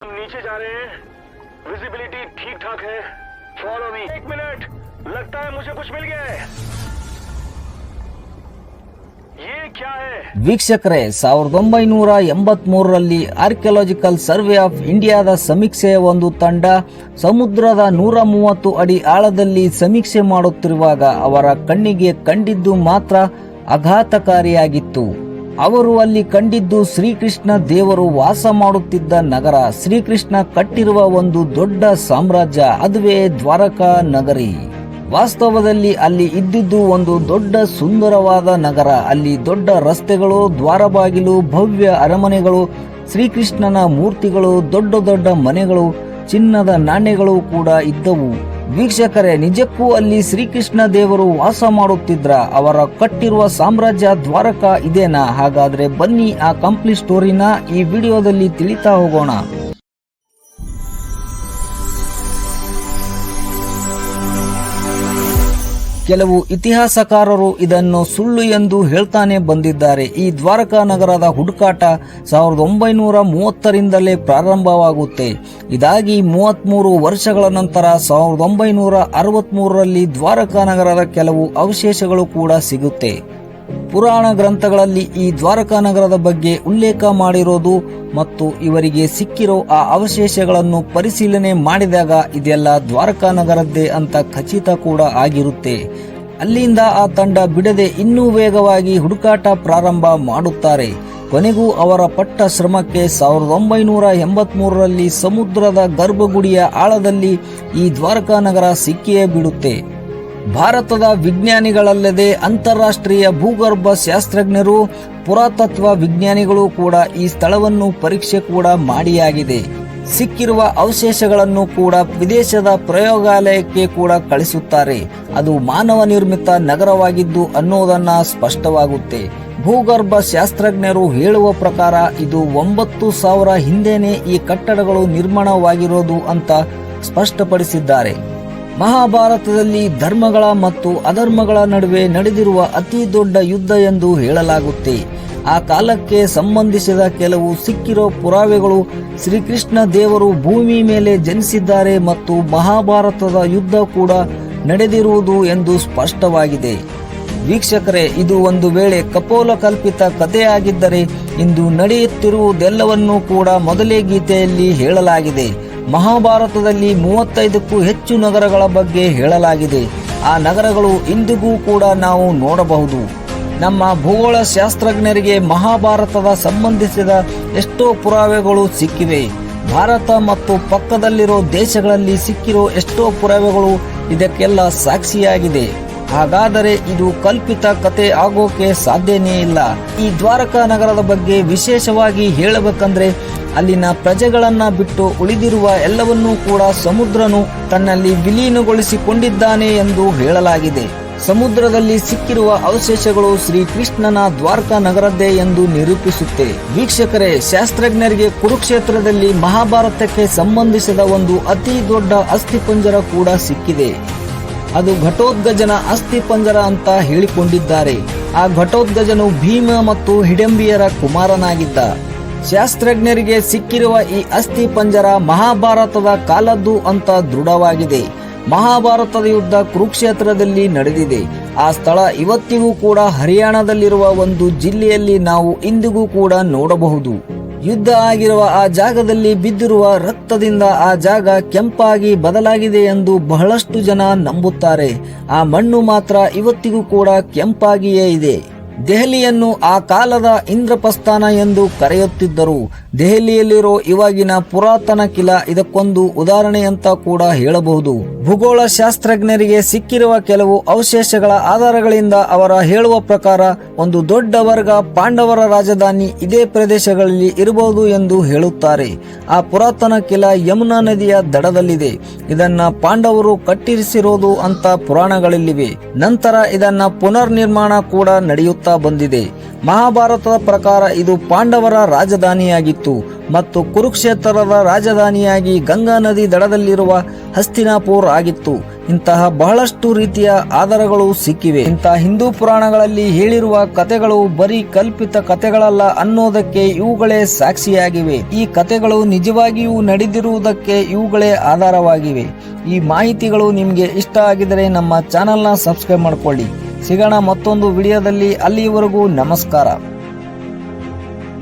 हम नीचे जा रहे हैं विजिबिलिटी ठीक ठाक है फॉलो मी एक मिनट लगता है मुझे कुछ मिल गया है ये क्या है ವೀಕ್ಷಕರೇ ಸಾವಿರದ ಒಂಬೈನೂರ ಎಂಬತ್ಮೂರರಲ್ಲಿ ಆರ್ಕಿಯಾಲಜಿಕಲ್ ಸರ್ವೆ ಆಫ್ ಇಂಡಿಯಾದ ಸಮೀಕ್ಷೆಯ ಒಂದು ತಂಡ ಸಮುದ್ರದ ನೂರ ಮೂವತ್ತು ಅಡಿ ಆಳದಲ್ಲಿ ಸಮೀಕ್ಷೆ ಮಾಡುತ್ತಿರುವಾಗ ಅವರ ಕಣ್ಣಿಗೆ ಕಂಡಿದ್ದು ಮಾತ್ರ ಆಘಾತಕಾರಿಯಾಗಿತ್ತು ಅವರು ಅಲ್ಲಿ ಕಂಡಿದ್ದು ಶ್ರೀಕೃಷ್ಣ ದೇವರು ವಾಸ ಮಾಡುತ್ತಿದ್ದ ನಗರ. ಶ್ರೀಕೃಷ್ಣ ಕಟ್ಟಿರುವ ಒಂದು ದೊಡ್ಡ ಸಾಮ್ರಾಜ್ಯ, ಅದುವೇ ದ್ವಾರಕಾ ನಗರಿ. ವಾಸ್ತವದಲ್ಲಿ ಅಲ್ಲಿ ಇದ್ದಿದ್ದು ಒಂದು ದೊಡ್ಡ ಸುಂದರವಾದ ನಗರ. ಅಲ್ಲಿ ದೊಡ್ಡ ರಸ್ತೆಗಳು, ದ್ವಾರಬಾಗಿಲು, ಭವ್ಯ ಅರಮನೆಗಳು, ಶ್ರೀಕೃಷ್ಣನ ಮೂರ್ತಿಗಳು, ದೊಡ್ಡ ದೊಡ್ಡ ಮನೆಗಳು, ಚಿನ್ನದ ನಾಣ್ಯಗಳು ಕೂಡ ಇದ್ದವು. ವೀಕ್ಷಕರೇ, ನಿಜಕ್ಕೂ ಅಲ್ಲಿ ಶ್ರೀಕೃಷ್ಣ ದೇವರು ವಾಸ ಮಾಡುತ್ತಿದ್ರ, ಅವರ ಕಟ್ಟಿರುವ ಸಾಮ್ರಾಜ್ಯ ದ್ವಾರಕ ಇದೇನಾ? ಹಾಗಾದ್ರೆ ಬನ್ನಿ ಆ ಕಂಪ್ಲೀಟ್ ಸ್ಟೋರಿನ ಈ ವಿಡಿಯೋದಲ್ಲಿ ತಿಳಿತಾ ಹೋಗೋಣ. ಕೆಲವು ಇತಿಹಾಸಕಾರರು ಇದನ್ನು ಸುಳ್ಳು ಎಂದು ಹೇಳ್ತಾನೆ ಬಂದಿದ್ದಾರೆ. ಈ ದ್ವಾರಕಾ ನಗರದ ಹುಡುಕಾಟ ಸಾವಿರದ ಒಂಬೈನೂರ ಮೂವತ್ತರಿಂದಲೇ ಪ್ರಾರಂಭವಾಗುತ್ತೆ. ಇದಾಗಿ ಮೂವತ್ಮೂರು ವರ್ಷಗಳ ನಂತರ ಸಾವಿರದ ಒಂಬೈನೂರ ಅರವತ್ಮೂರರಲ್ಲಿ ದ್ವಾರಕಾ ನಗರದ ಕೆಲವು ಅವಶೇಷಗಳು ಕೂಡ ಸಿಗುತ್ತೆ. ಪುರಾಣ ಗ್ರಂಥಗಳಲ್ಲಿ ಈ ದ್ವಾರಕಾ ನಗರದ ಬಗ್ಗೆ ಉಲ್ಲೇಖ ಮಾಡಿರೋದು ಮತ್ತು ಇವರಿಗೆ ಸಿಕ್ಕಿರೋ ಆ ಅವಶೇಷಗಳನ್ನು ಪರಿಶೀಲನೆ ಮಾಡಿದಾಗ ಇದೆಲ್ಲ ದ್ವಾರಕಾ ನಗರದ್ದೇ ಅಂತ ಖಚಿತ ಕೂಡ ಆಗಿರುತ್ತೆ. ಅಲ್ಲಿಂದ ಆ ತಂಡ ಬಿಡದೆ ಇನ್ನೂ ವೇಗವಾಗಿ ಹುಡುಕಾಟ ಪ್ರಾರಂಭ ಮಾಡುತ್ತಾರೆ. ಕೊನೆಗೂ ಅವರ ಪಟ್ಟ ಶ್ರಮಕ್ಕೆ ಸಾವಿರದ ಒಂಬೈನೂರ ಎಂಬತ್ಮೂರರಲ್ಲಿ ಸಮುದ್ರದ ಗರ್ಭಗುಡಿಯ ಆಳದಲ್ಲಿ ಈ ದ್ವಾರಕಾ ನಗರ ಸಿಕ್ಕಿಯೇ ಬಿಡುತ್ತೆ. ಭಾರತದ ವಿಜ್ಞಾನಿಗಳಲ್ಲದೆ ಅಂತಾರಾಷ್ಟ್ರೀಯ ಭೂಗರ್ಭ ಶಾಸ್ತ್ರಜ್ಞರು, ಪುರಾತತ್ವ ವಿಜ್ಞಾನಿಗಳು ಕೂಡ ಈ ಸ್ಥಳವನ್ನು ಪರೀಕ್ಷೆ ಕೂಡ ಮಾಡಿಯಾಗಿದೆ. ಸಿಕ್ಕಿರುವ ಅವಶೇಷಗಳನ್ನು ಕೂಡ ವಿದೇಶದ ಪ್ರಯೋಗಾಲಯಕ್ಕೆ ಕೂಡ ಕಳಿಸುತ್ತಾರೆ. ಅದು ಮಾನವ ನಿರ್ಮಿತ ನಗರವಾಗಿದ್ದು ಅನ್ನೋದನ್ನ ಸ್ಪಷ್ಟವಾಗುತ್ತೆ. ಭೂಗರ್ಭ ಶಾಸ್ತ್ರಜ್ಞರು ಹೇಳುವ ಪ್ರಕಾರ ಇದು ಒಂಬತ್ತು ಸಾವಿರ ಹಿಂದೆನೇ ಈ ಕಟ್ಟಡಗಳು ನಿರ್ಮಾಣವಾಗಿರೋದು ಅಂತ ಸ್ಪಷ್ಟಪಡಿಸಿದ್ದಾರೆ. ಮಹಾಭಾರತದಲ್ಲಿ ಧರ್ಮಗಳ ಮತ್ತು ಅಧರ್ಮಗಳ ನಡುವೆ ನಡೆದಿರುವ ಅತಿ ದೊಡ್ಡ ಯುದ್ಧ ಎಂದು ಹೇಳಲಾಗುತ್ತೆ. ಆ ಕಾಲಕ್ಕೆ ಸಂಬಂಧಿಸಿದ ಕೆಲವು ಸಿಕ್ಕಿರೋ ಪುರಾವೆಗಳು ಶ್ರೀಕೃಷ್ಣ ದೇವರು ಭೂಮಿ ಮೇಲೆ ಜನಿಸಿದ್ದಾರೆ ಮತ್ತು ಮಹಾಭಾರತದ ಯುದ್ಧ ಕೂಡ ನಡೆದಿರುವುದು ಎಂದು ಸ್ಪಷ್ಟವಾಗಿದೆ. ವೀಕ್ಷಕರೇ, ಇದು ಒಂದು ವೇಳೆ ಕಪೋಲ ಕಲ್ಪಿತ ಕಥೆಯಾಗಿದ್ದರೆ ಇಂದು ನಡೆಯುತ್ತಿರುವುದೆಲ್ಲವನ್ನೂ ಕೂಡ ಮೊದಲೇ ಗೀತೆಯಲ್ಲಿ ಹೇಳಲಾಗಿದೆ. ಮಹಾಭಾರತದಲ್ಲಿ ಮೂವತ್ತೈದಕ್ಕೂ ಹೆಚ್ಚು ನಗರಗಳ ಬಗ್ಗೆ ಹೇಳಲಾಗಿದೆ. ಆ ನಗರಗಳು ಇಂದಿಗೂ ಕೂಡ ನಾವು ನೋಡಬಹುದು. ನಮ್ಮ ಭೂಗೋಳ ಶಾಸ್ತ್ರಜ್ಞರಿಗೆ ಮಹಾಭಾರತದ ಸಂಬಂಧಿಸಿದ ಎಷ್ಟೋ ಪುರಾವೆಗಳು ಸಿಕ್ಕಿವೆ. ಭಾರತ ಮತ್ತು ಪಕ್ಕದಲ್ಲಿರೋ ದೇಶಗಳಲ್ಲಿ ಸಿಕ್ಕಿರೋ ಎಷ್ಟೋ ಪುರಾವೆಗಳು ಇದಕ್ಕೆಲ್ಲ ಸಾಕ್ಷಿಯಾಗಿದೆ. ಹಾಗಾದರೆ ಇದು ಕಲ್ಪಿತ ಕತೆ ಆಗೋಕೆ ಸಾಧ್ಯನೇ ಇಲ್ಲ. ಈ ದ್ವಾರಕಾ ನಗರದ ಬಗ್ಗೆ ವಿಶೇಷವಾಗಿ ಹೇಳಬೇಕಂದ್ರೆ ಅಲ್ಲಿನ ಪ್ರಜೆಗಳನ್ನ ಬಿಟ್ಟು ಉಳಿದಿರುವ ಎಲ್ಲವನ್ನೂ ಕೂಡ ಸಮುದ್ರನು ತನ್ನಲ್ಲಿ ವಿಲೀನಗೊಳಿಸಿಕೊಂಡಿದ್ದಾನೆ ಎಂದು ಹೇಳಲಾಗಿದೆ. ಸಮುದ್ರದಲ್ಲಿ ಸಿಕ್ಕಿರುವ ಅವಶೇಷಗಳು ಶ್ರೀಕೃಷ್ಣನ ದ್ವಾರಕಾ ನಗರದ್ದೇ ಎಂದು ನಿರೂಪಿಸುತ್ತೆ. ವೀಕ್ಷಕರೇ, ಶಾಸ್ತ್ರಜ್ಞರಿಗೆ ಕುರುಕ್ಷೇತ್ರದಲ್ಲಿ ಮಹಾಭಾರತಕ್ಕೆ ಸಂಬಂಧಿಸಿದ ಒಂದು ಅತಿ ದೊಡ್ಡ ಅಸ್ಥಿಪಂಜರ ಕೂಡ ಸಿಕ್ಕಿದೆ. ಅದು ಘಟೋದ್ಗಜನ ಅಸ್ಥಿಪಂಜರ ಅಂತ ಹೇಳಿಕೊಂಡಿದ್ದಾರೆ. ಆ ಘಟೋದ್ಗಜನು ಭೀಮ ಮತ್ತು ಹಿಡಂಬಿಯರ ಕುಮಾರನಾಗಿದ್ದ. ಶಾಸ್ತ್ರಜ್ಞರಿಗೆ ಸಿಕ್ಕಿರುವ ಈ ಅಸ್ಥಿ ಪಂಜರ ಮಹಾಭಾರತದ ಕಾಲದ್ದು ಅಂತ ದೃಢವಾಗಿದೆ. ಮಹಾಭಾರತದ ಯುದ್ಧ ಕುರುಕ್ಷೇತ್ರದಲ್ಲಿ ನಡೆದಿದೆ. ಆ ಸ್ಥಳ ಇವತ್ತಿಗೂ ಕೂಡ ಹರಿಯಾಣದಲ್ಲಿರುವ ಒಂದು ಜಿಲ್ಲೆಯಲ್ಲಿ ನಾವು ಇಂದಿಗೂ ಕೂಡ ನೋಡಬಹುದು. ಯುದ್ಧ ಆಗಿರುವ ಆ ಜಾಗದಲ್ಲಿ ಬಿದ್ದಿರುವ ರಕ್ತದಿಂದ ಆ ಜಾಗ ಕೆಂಪಾಗಿ ಬದಲಾಗಿದೆ ಎಂದು ಬಹಳಷ್ಟು ಜನ ನಂಬುತ್ತಾರೆ. ಆ ಮಣ್ಣು ಮಾತ್ರ ಇವತ್ತಿಗೂ ಕೂಡ ಕೆಂಪಾಗಿಯೇ ಇದೆ. ದೆಹಲಿಯನ್ನು ಆ ಕಾಲದ ಇಂದ್ರಪ್ರಸ್ಥಾನ ಎಂದು ಕರೆಯುತ್ತಿದ್ದರು. ದೆಹಲಿಯಲ್ಲಿರೋ ಇವಾಗಿನ ಪುರಾತನ ಕಿಲ ಇದಕ್ಕೊಂದು ಉದಾಹರಣೆ ಅಂತ ಕೂಡ ಹೇಳಬಹುದು. ಭೂಗೋಳ ಶಾಸ್ತ್ರಜ್ಞರಿಗೆ ಸಿಕ್ಕಿರುವ ಕೆಲವು ಅವಶೇಷಗಳ ಆಧಾರಗಳಿಂದ ಅವರ ಹೇಳುವ ಪ್ರಕಾರ, ಒಂದು ದೊಡ್ಡ ವರ್ಗ ಪಾಂಡವರ ರಾಜಧಾನಿ ಇದೇ ಪ್ರದೇಶಗಳಲ್ಲಿ ಇರಬಹುದು ಎಂದು ಹೇಳುತ್ತಾರೆ. ಆ ಪುರಾತನ ಕಿಲ ಯಮುನಾ ನದಿಯ ದಡದಲ್ಲಿದೆ. ಇದನ್ನ ಪಾಂಡವರು ಕಟ್ಟಿರಿಸಿರೋದು ಅಂತ ಪುರಾಣಗಳಲ್ಲಿವೆ. ನಂತರ ಇದನ್ನ ಪುನರ್ ನಿರ್ಮಾಣ ಕೂಡ ಬಂದಿದೆ. ಮಹಾಭಾರತದ ಪ್ರಕಾರ ಇದು ಪಾಂಡವರ ರಾಜಧಾನಿಯಾಗಿತ್ತು ಮತ್ತು ಕುರುಕ್ಷೇತ್ರದ ರಾಜಧಾನಿಯಾಗಿ ಗಂಗಾ ನದಿ ದಡದಲ್ಲಿರುವ ಹಸ್ತಿನಾಪುರ್ ಆಗಿತ್ತು. ಇಂತಹ ಬಹಳಷ್ಟು ರೀತಿಯ ಆಧಾರಗಳು ಸಿಕ್ಕಿವೆ. ಇಂತಹ ಹಿಂದೂ ಪುರಾಣಗಳಲ್ಲಿ ಹೇಳಿರುವ ಕಥೆಗಳು ಬರೀ ಕಲ್ಪಿತ ಕಥೆಗಳಲ್ಲ ಅನ್ನೋದಕ್ಕೆ ಇವುಗಳೇ ಸಾಕ್ಷಿಯಾಗಿವೆ. ಈ ಕಥೆಗಳು ನಿಜವಾಗಿಯೂ ನಡೆದಿರುವುದಕ್ಕೆ ಇವುಗಳೇ ಆಧಾರವಾಗಿವೆ. ಈ ಮಾಹಿತಿಗಳು ನಿಮಗೆ ಇಷ್ಟ ಆಗಿದರೆ ನಮ್ಮ ಚಾನೆಲ್ನ ಸಬ್ಸ್ಕ್ರೈಬ್ ಮಾಡಿಕೊಳ್ಳಿ. ಸಿಗೋಣ ಮತ್ತೊಂದು ವಿಡಿಯೋದಲ್ಲಿ ಅಲ್ಲಿಯವರೆಗೂ ನಮಸ್ಕಾರ.